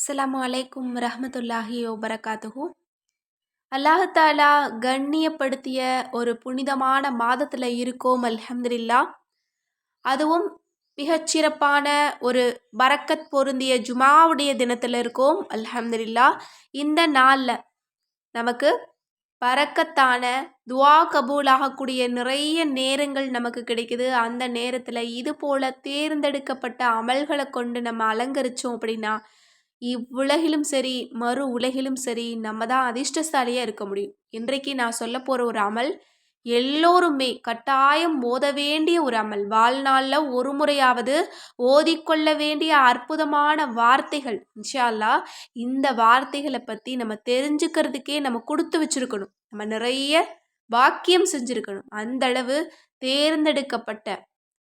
அஸ்லாம் அலைக்கும் ரஹமத்துல்லாஹி ஒபரகாத்துஹூ அல்லாஹ் தாலா கண்ணியப்படுத்திய ஒரு புனிதமான மாதத்தில் இருக்கோம் அல்ஹம்துல்லா அதுவும் மிகச்சிறப்பான ஒரு பரக்கத் பொருந்திய ஜுமாவுடைய தினத்தில் இருக்கோம் அல்ஹம்துல்லா இந்த நாளில் நமக்கு பறக்கத்தான துவா கபூலாகக்கூடிய நிறைய நேரங்கள் நமக்கு கிடைக்குது. அந்த நேரத்தில் இது போல் தேர்ந்தெடுக்கப்பட்ட அமல்களை கொண்டு நம்ம அலங்கரித்தோம் அப்படின்னா இவ்வுலகிலும் சரி மறு உலகிலும் சரி நம்ம தான் அதிர்ஷ்டசாலியாக இருக்க முடியும். இன்றைக்கு நான் சொல்ல போகிற ஒரு அமல் எல்லோருமே கட்டாயம் ஓத வேண்டிய ஒரு அமல். வாழ்நாளில் ஒரு முறையாவது ஓதிக்கொள்ள வேண்டிய அற்புதமான வார்த்தைகள் இன்ஷால்லா இந்த வார்த்தைகளை பற்றி நம்ம தெரிஞ்சுக்கிறதுக்கே நம்ம கொடுத்து வச்சுருக்கணும். நம்ம நிறைய வாக்கியம் செஞ்சுருக்கணும். அந்த அளவு தேர்ந்தெடுக்கப்பட்ட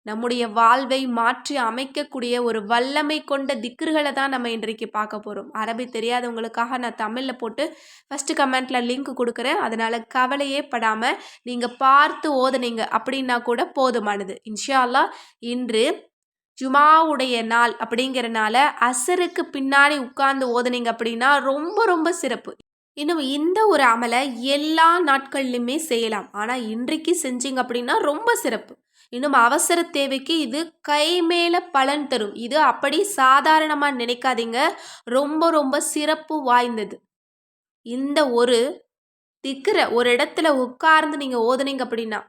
நம்முடைய வாழ்வை மாற்றி அமைக்கக்கூடிய ஒரு வல்லமை கொண்ட திக்ருகளை தான் நம்ம இன்றைக்கு பார்க்க போகிறோம் அரபி தெரியாதவங்களுக்காக நான் தமிழில் போட்டு ஃபஸ்ட்டு கமெண்ட்டில் லிங்க் கொடுக்குறேன். அதனால் கவலையே படாமல் நீங்கள் பார்த்து ஓதுனீங்க அப்படின்னா கூட போதுமானது. இன்ஷால்லா இன்று ஜுமாவுடைய நாள் அப்படிங்கிறனால அசருக்கு பின்னாடி உட்கார்ந்து ஓதுனீங்க அப்படின்னா ரொம்ப ரொம்ப சிறப்பு. இன்னும் இந்த ஒரு அமலை எல்லா நாட்கள்லையுமே செய்யலாம். ஆனால் இன்றைக்கு செஞ்சீங்க அப்படின்னா ரொம்ப சிறப்பு. இன்னும் அவசர தேவைக்கு இது கை மேலே பலன் தரும். இது அப்படி சாதாரணமாக நினைக்காதீங்க. ரொம்ப ரொம்ப சிறப்பு வாய்ந்தது. இந்த ஒரு திக்கிற ஒரு இடத்துல உட்கார்ந்து நீங்கள் ஓதுனீங்க அப்படின்னா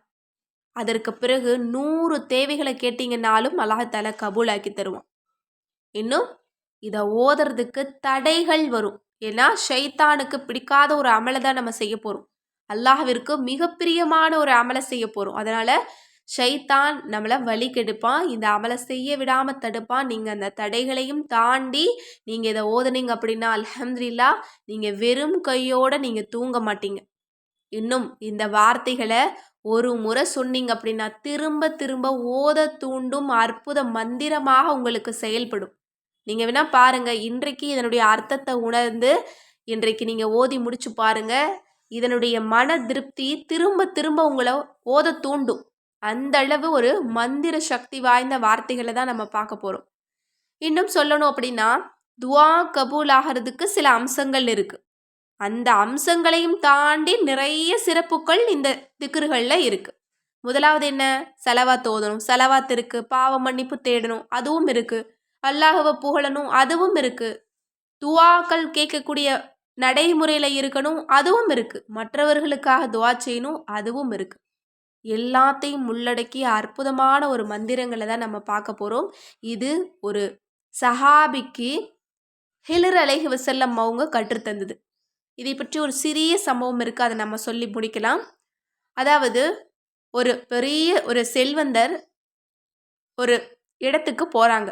அதற்கு பிறகு நூறு தேவைகளை கேட்டீங்கன்னாலும் அல்லாஹால கபூலாக்கி தருவான். இன்னும் இதை ஓதுறதுக்கு தடைகள் வரும். ஏன்னா ஷைத்தானுக்கு பிடிக்காத ஒரு அமலை தான் நம்ம செய்ய போகிறோம் அல்லாஹவிற்கு மிக பிரியமான ஒரு அமலை செய்ய போகிறோம் அதனால் ஷைத்தான் நம்மளை வழி கெடுப்பான் இந்த அமலை செய்ய விடாமல் தடுப்பான் நீங்கள் அந்த தடைகளையும் தாண்டி நீங்கள் இதை ஓதுனீங்க அப்படின்னா அலமதுல்லா நீங்கள் வெறும் கையோடு நீங்கள் தூங்க மாட்டீங்க. இன்னும் இந்த வார்த்தைகளை ஒரு முறை சொன்னீங்க அப்படின்னா திரும்ப திரும்ப ஓத தூண்டும் அற்புத மந்திரமாக உங்களுக்கு செயல்படும். நீங்கள் வேணால் பாருங்கள் இன்றைக்கு இதனுடைய அர்த்தத்தை உணர்ந்து இன்றைக்கு நீங்கள் ஓதி முடிச்சு பாருங்கள் இதனுடைய மன திருப்தி திரும்ப திரும்ப உங்களை ஓத தூண்டும். அந்த அளவு ஒரு மந்திர சக்தி வாய்ந்த வார்த்தைகளை தான் நம்ம பார்க்க போகிறோம் இன்னும் சொல்லணும் அப்படின்னா துவா கபூல் ஆகிறதுக்கு சில அம்சங்கள் இருக்குது அந்த அம்சங்களையும் தாண்டி நிறைய சிறப்புகள் இந்த திக்குறுகளில் இருக்குது முதலாவது என்ன? செலவா தோதணும். செலவாத் இருக்குது பாவ மன்னிப்பு தேடணும். அதுவும் இருக்குது அல்லாஹவை புகழணும். அதுவும் இருக்குது துவாக்கள் கேட்கக்கூடிய நடைமுறையில் இருக்கணும். அதுவும் இருக்குது மற்றவர்களுக்காக துவா செய்யணும். அதுவும் இருக்குது எல்லாத்தையும் உள்ளடக்கிய அற்புதமான ஒரு மந்திரங்களை தான் நம்ம பார்க்க போகிறோம் இது ஒரு சஹாபிக்கு ஹிலர் அலைஹி வசல்லம் அவங்க கற்றுத்தந்தது இதை பற்றி ஒரு சிறிய சம்பவம் இருக்குது அதை நம்ம சொல்லி முடிக்கலாம். அதாவது ஒரு பெரிய ஒரு செல்வந்தர் ஒரு இடத்துக்கு போகிறாங்க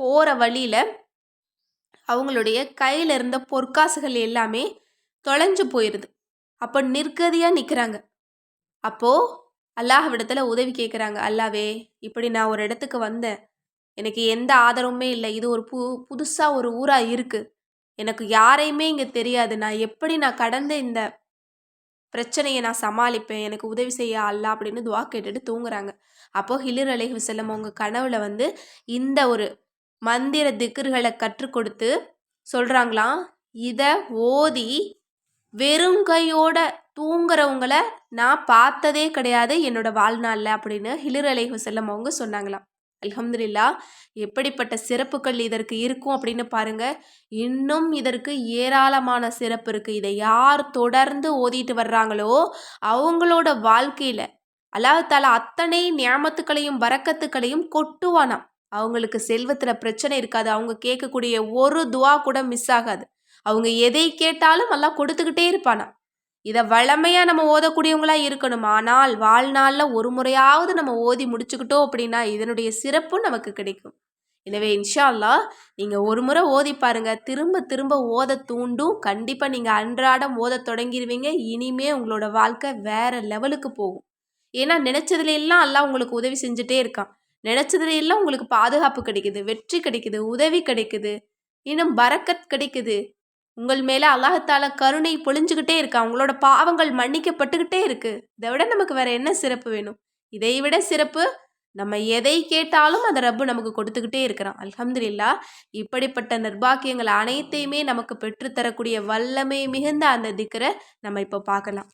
போகிற வழியில் அவங்களுடைய கையில் இருந்த பொற்காசுகள் எல்லாமே தொலைஞ்சு போயிடுது அப்போ நிற்கதியாக நிற்கிறாங்க அப்போது அல்லாஹ்விடத்தில் உதவி கேட்குறாங்க அல்லாவே இப்படி நான் ஒரு இடத்துக்கு வந்தேன். எனக்கு எந்த ஆதரவுமே இல்லை. இது ஒரு பு புதுசாக ஒரு ஊராக இருக்குது எனக்கு யாரையுமே இங்கே தெரியாது. நான் எப்படி நான் கடந்த இந்த பிரச்சனையை நான் சமாளிப்பேன்? எனக்கு உதவி செய்ய அல்லா அப்படின்னு துவா கேட்டுட்டு தூங்குறாங்க. அப்போது ஹிலிர் அலி வசல்லம் அவங்க கனவுல வந்து இந்த ஒரு மந்திர திக்கர்களை கற்றுக் கொடுத்து சொல்கிறாங்களாம் இதை ஓதி வெறும் கையோட தூங்குறவங்கள நான் பார்த்ததே கிடையாது என்னோட வாழ்நாளில் அப்படின்னு ஹிலர் அலை செல்லம் அவங்க சொன்னாங்களாம். அலமதுல்லா எப்படிப்பட்ட சிறப்புகள் இதற்கு இருக்கும் அப்படின்னு பாருங்க. இன்னும் இதற்கு ஏராளமான சிறப்பு இருக்கு. இதை யார் தொடர்ந்து ஓதிட்டு வர்றாங்களோ அவங்களோட வாழ்க்கையில அல்லாஹால அத்தனை நியாமத்துக்களையும் வரக்கத்துக்களையும் கொட்டுவானாம். அவங்களுக்கு செல்வத்துல பிரச்சனை இருக்காது. அவங்க கேட்கக்கூடிய ஒரு துவா கூட மிஸ் ஆகாது. அவங்க எதை கேட்டாலும் எல்லாம் கொடுத்துக்கிட்டே இருப்பானா இதை வளமையாக நம்ம ஓதக்கூடியவங்களாக இருக்கணும். ஆனால் வாழ்நாளில் ஒரு முறையாவது நம்ம ஓதி முடிச்சுக்கிட்டோம் அப்படின்னா இதனுடைய சிறப்பும் நமக்கு கிடைக்கும். எனவே இன்ஷா அல்லா நீங்கள் ஒரு முறை ஓதி பாருங்க. திரும்ப திரும்ப ஓத தூண்டும். கண்டிப்பாக நீங்கள் அன்றாடம் ஓத தொடங்கிடுவீங்க இனிமே உங்களோட வாழ்க்கை வேற லெவலுக்கு போகும். ஏன்னா நினச்சதுல எல்லாம் எல்லாம் உங்களுக்கு உதவி செஞ்சுட்டே இருக்கான். நினச்சதுல எல்லாம் உங்களுக்கு பாதுகாப்பு கிடைக்குது. வெற்றி கிடைக்குது. உதவி கிடைக்குது. இன்னும் பறக்கத் கிடைக்குது. உங்கள் மேலே அல்லாஹத்தால கருணை பொழிஞ்சுக்கிட்டே இருக்கு. அவங்களோட பாவங்கள் மன்னிக்கப்பட்டுக்கிட்டே இருக்கு. இதை விட நமக்கு வேற என்ன சிறப்பு வேணும்? இதை விட சிறப்பு நம்ம எதை கேட்டாலும் அந்த ரப்பு நமக்கு கொடுத்துக்கிட்டே இருக்கிறான். அல்ஹம்துலில்லா இப்படிப்பட்ட நிர்பாக்கியங்கள் அனைத்தையுமே நமக்கு பெற்றுத்தரக்கூடிய வல்லமை மிகுந்த அந்த திக்கரை நம்ம இப்போ பார்க்கலாம்.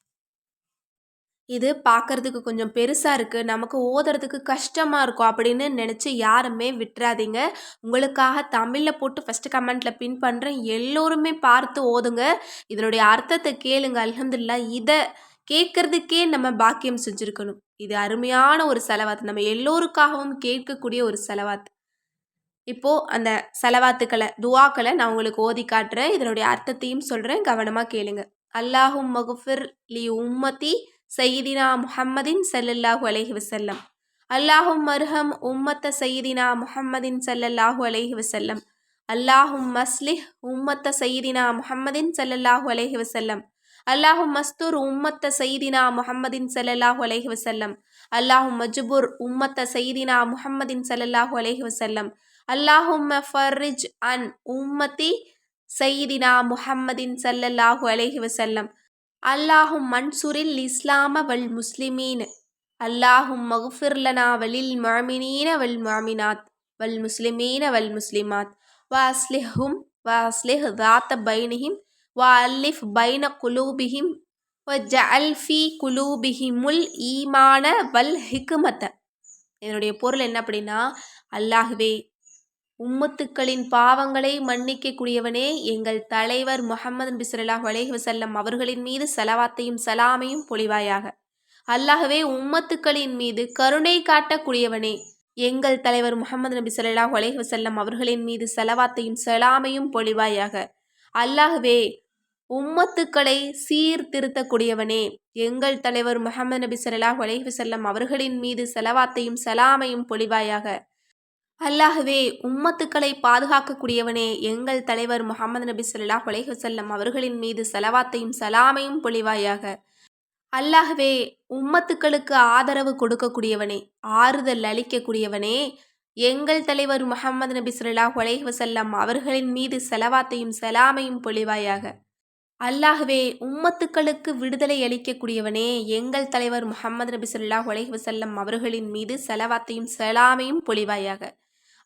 இது பார்க்கறதுக்கு கொஞ்சம் பெருசாக இருக்குது நமக்கு ஓதுறதுக்கு கஷ்டமாக இருக்கும் அப்படின்னு நினச்சி யாருமே விட்டுறாதீங்க. உங்களுக்காக தமிழில் போட்டு ஃபஸ்ட்டு கமெண்ட்டில் பின் பண்ணுறேன் எல்லோருமே பார்த்து ஓதுங்க. இதனுடைய அர்த்தத்தை கேளுங்க. அலமதுல்லா இதை கேட்கறதுக்கே நம்ம பாக்கியம் செஞ்சுருக்கணும். இது அருமையான ஒரு செலவாத்து. நம்ம எல்லோருக்காகவும் கேட்கக்கூடிய ஒரு செலவாத்து. இப்போது அந்த செலவாத்துக்களை துவாக்களை நான் உங்களுக்கு ஓதி காட்டுறேன். இதனுடைய அர்த்தத்தையும் சொல்கிறேன் கவனமாக கேளுங்க. அல்லாஹும் மகுஃபிர் லி உம்மதி சையீதினா முஹம்மதின் சல்லல்லாஹு அலைஹி வசல்லம் அல்லாஹும் மர்ஹம் உம்மத்த சையீதினா முஹம்மதின் சல்லல்லாஹு அலைஹி வசல்லம் அல்லாஹும் மஸ்லிஹ் உம்மத்த சையீதினா முஹம்மதின் சல்லல்லாஹு அலைஹி வசல்லம் அல்லாஹும் மஸ்தூர் உம்மத்த சையீதினா முஹம்மதின் சல்லல்லாஹு அலைஹி வசல்லம் அல்லாஹும் மஜ்பூர் உம்மத்த சையீதினா முஹம்மதின் சல்லல்லாஹு அலைஹி வசல்லம் அல்லாஹும் ஃபர்ரிஜ் அன் உம்மதி சையீதினா முஹம்மதின் சல்லல்லாஹு அலைஹி வசல்லம் அல்லாஹும் மன்சூரில் இஸ்லாம வல் முஸ்லிமீன். அல்லாஹும் மகுஃபிர்லனா வலில் மாமினீன வல் மாமினாத் வல் முஸ்லிமீன வல் முஸ்லிமாத். வ அஸ்லிஹும் வ அஸ்லிஹ் தாத்த பைனிஹிம் வ அல்லிஃப் பைன குலூபிஹிம் வ ஜஅல் ஃபி குலூபிஹிமுல் ஈமான வல் ஹிக்குமத்த இதனுடைய பொருள் என்ன அப்படின்னா அல்லாஹுவே உம்மத்துக்களின் பாவங்களை மன்னிக்கக்கூடியவனே எங்கள் தலைவர் முகமது நபி சொல்லாஹ் அலேஹி வசல்லம் அவர்களின் மீது செலவாத்தையும் சலாமையும் பொழிவாயாக. அல்லாகவே உம்மத்துக்களின் மீது கருணை காட்டக்கூடியவனே எங்கள் தலைவர் முகமது நபி சொல்லாஹ் அலேஹி வசல்லம் அவர்களின் மீது செலவாத்தையும் சலாமையும் பொழிவாயாக. அல்லாகவே உம்மத்துக்களை சீர்திருத்தக்கூடியவனே எங்கள் தலைவர் முகமது நபி சொல்லாஹ் அலேஹி வசல்லம் அவர்களின் மீது செலவாத்தையும் சலாமையும் பொழிவாயாக. அல்லாஹுவே உம்மத்துக்களை பாதுகாக்கக்கூடியவனே எங்கள் தலைவர் முகமது நபி சொல்லாஹ் செல்லம் அவர்களின் மீது செலவாத்தையும் சலாமையும் பொழிவாயாக. அல்லாஹுவே உம்மத்துக்களுக்கு ஆதரவு கொடுக்கக்கூடியவனே ஆறுதல் அளிக்கக்கூடியவனே எங்கள் தலைவர் முகமது நபி சொல்லாஹ் செல்லம் அவர்களின் மீது செலவாத்தையும் சலாமையும் பொழிவாயாக. அல்லாஹுவே உம்மத்துக்களுக்கு விடுதலை அளிக்கக்கூடியவனே எங்கள் தலைவர் முகமது நபி சொல்லாஹ் செல்லம் அவர்களின் மீது செலவாத்தையும் சலாமையும் பொழிவாயாக.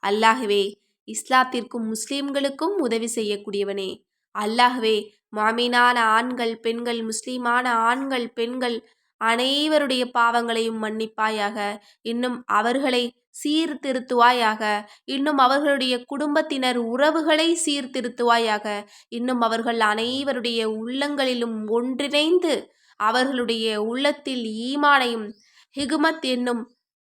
அல்லாகவே இஸ்லாத்திற்கும் முஸ்லீம்களுக்கும் உதவி செய்யக்கூடியவனே. அல்லாகவே மாமீனான ஆண்கள் பெண்கள் முஸ்லீமான ஆண்கள் பெண்கள் அனைவருடைய பாவங்களையும் மன்னிப்பாயாக. இன்னும் அவர்களை சீர்திருத்துவாயாக. இன்னும் அவர்களுடைய குடும்பத்தினர் உறவுகளை சீர்திருத்துவாயாக. இன்னும் அவர்கள் அனைவருடைய உள்ளங்களிலும் ஒன்றிணைந்து அவர்களுடைய உள்ளத்தில் ஈமானையும் ஹிகுமத் என்னும்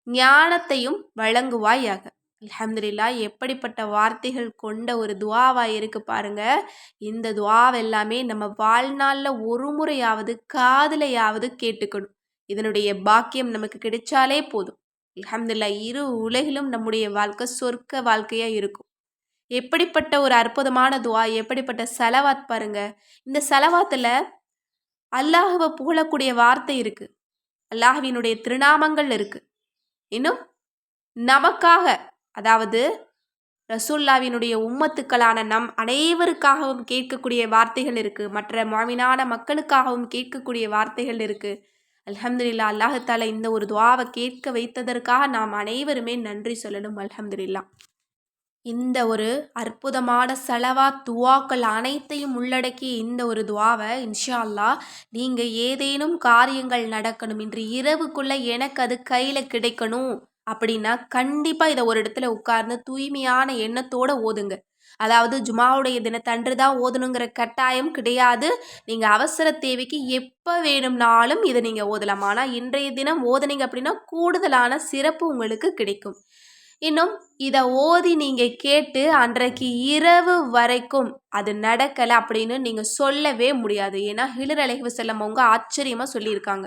ஞானத்தையும் வழங்குவாயாக. அலமதுல்லா எப்படிப்பட்ட வார்த்தைகள் கொண்ட ஒரு துவாவாக இருக்குது பாருங்க. இந்த துவாவெல்லாமே நம்ம வாழ்நாளில் ஒரு முறையாவது காதலையாவது கேட்டுக்கணும். இதனுடைய பாக்கியம் நமக்கு கிடைச்சாலே போதும். அலமதுல்லா இரு உலகிலும் நம்முடைய வாழ்க்கை சொர்க்க வாழ்க்கையாக இருக்கும். எப்படிப்பட்ட ஒரு அற்புதமான துவா எப்படிப்பட்ட செலவாத் பாருங்க. இந்த செலவாத்தில் அல்லாஹுவை புகழக்கூடிய வார்த்தை இருக்குது அல்லாஹுவினுடைய திருநாமங்கள் இருக்குது இன்னும் நமக்காக அதாவது ரசூல்லாவினுடைய உம்மத்துக்களான நம் அனைவருக்காகவும் கேட்கக்கூடிய வார்த்தைகள் இருக்குது மற்ற மாமினான மக்களுக்காகவும் கேட்கக்கூடிய வார்த்தைகள் இருக்குது அல்ஹம்துலில்லா அல்லாஹால இந்த ஒரு துவாவை கேட்க வைத்ததற்காக நாம் அனைவருமே நன்றி சொல்லணும். அல்ஹம்துலில்லா இந்த ஒரு அற்புதமான செலவா துவாக்கள் அனைத்தையும் உள்ளடக்கிய இந்த ஒரு துவாவை இன்ஷா அல்லா நீங்கள் ஏதேனும் காரியங்கள் நடக்கணும். இன்று இரவுக்குள்ளே எனக்கு அது கையில் கிடைக்கணும். அப்படின்னா கண்டிப்பாக இதை ஒரு இடத்துல உட்கார்ந்து தூய்மையான எண்ணத்தோடு ஓதுங்க. அதாவது ஜுமாவுடைய தினத்தன்று தான் ஓதணுங்கிற கட்டாயம் கிடையாது. நீங்கள் அவசர தேவைக்கு எப்போ வேணும்னாலும் இதை நீங்கள் ஓதலாம். ஆனால் இன்றைய தினம் ஓதுனீங்க அப்படின்னா கூடுதலான சிறப்பு உங்களுக்கு கிடைக்கும். இன்னும் இதை ஓதி நீங்கள் கேட்டு அன்றைக்கு இரவு வரைக்கும் அது நடக்கலை அப்படின்னு நீங்கள் சொல்லவே முடியாது. ஏன்னா ஹிலர் அலைஹி செல்லம் அவங்க ஆச்சரியமாக சொல்லியிருக்காங்க.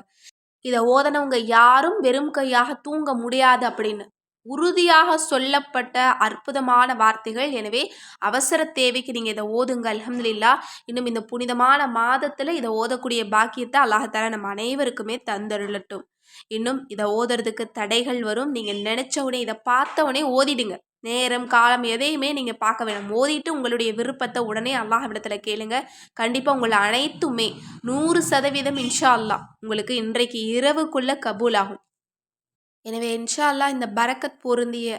இதை ஓதனவங்க யாரும் வெறும் கையாக தூங்க முடியாது அப்படின்னு உறுதியாக சொல்லப்பட்ட அற்புதமான வார்த்தைகள். எனவே அவசர தேவைக்கு நீங்கள் இதை ஓதுங்க அலமதுல்லா இன்னும் இந்த புனிதமான மாதத்தில் இதை ஓதக்கூடிய பாக்கியத்தை அல்லாஹால நம்ம அனைவருக்குமே தந்தருளட்டும். இன்னும் இதை ஓதுறதுக்கு தடைகள் வரும். நீங்கள் நினச்ச உடனே இதை பார்த்த உடனே ஓதிடுங்க. நேரம் காலம் எதையுமே நீங்கள் பார்க்க வேணும். மோதிட்டு உங்களுடைய விருப்பத்தை உடனே அல்லாஹ்விடத்தில் கேளுங்க. கண்டிப்பாக உங்களை அனைத்துமே நூறு சதவீதம் இன்ஷா அல்லா உங்களுக்கு இன்றைக்கு இரவுக்குள்ளே கபூல் ஆகும் எனவே இன்ஷா அல்லாஹ் இந்த பரக்கத் பொருந்திய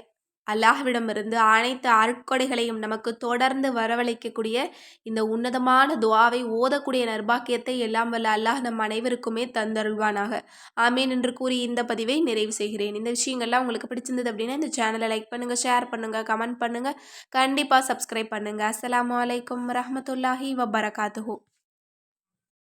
அல்லாஹ்விடமிருந்து அனைத்து அருட்கொடைகளையும் நமக்கு தொடர்ந்து வரவழைக்கக்கூடிய இந்த உன்னதமான துவாவை ஓதக்கூடிய நர்பாக்கியத்தை எல்லாம் வல்ல அல்லாஹ் நம் அனைவருக்குமே தந்தருள்வானாக. ஆமீன் என்று கூறி இந்த பதிவை நிறைவு செய்கிறேன். இந்த விஷயங்கள்லாம் உங்களுக்கு பிடிச்சிருந்தது அப்படின்னா இந்த சேனலை லைக் பண்ணுங்கள் ஷேர் பண்ணுங்கள் கமெண்ட் பண்ணுங்கள் கண்டிப்பாக சப்ஸ்கிரைப் பண்ணுங்கள் அஸ்லாம் அலைக்கும் வரமத்துல்லாஹி வபரகாத்துஹு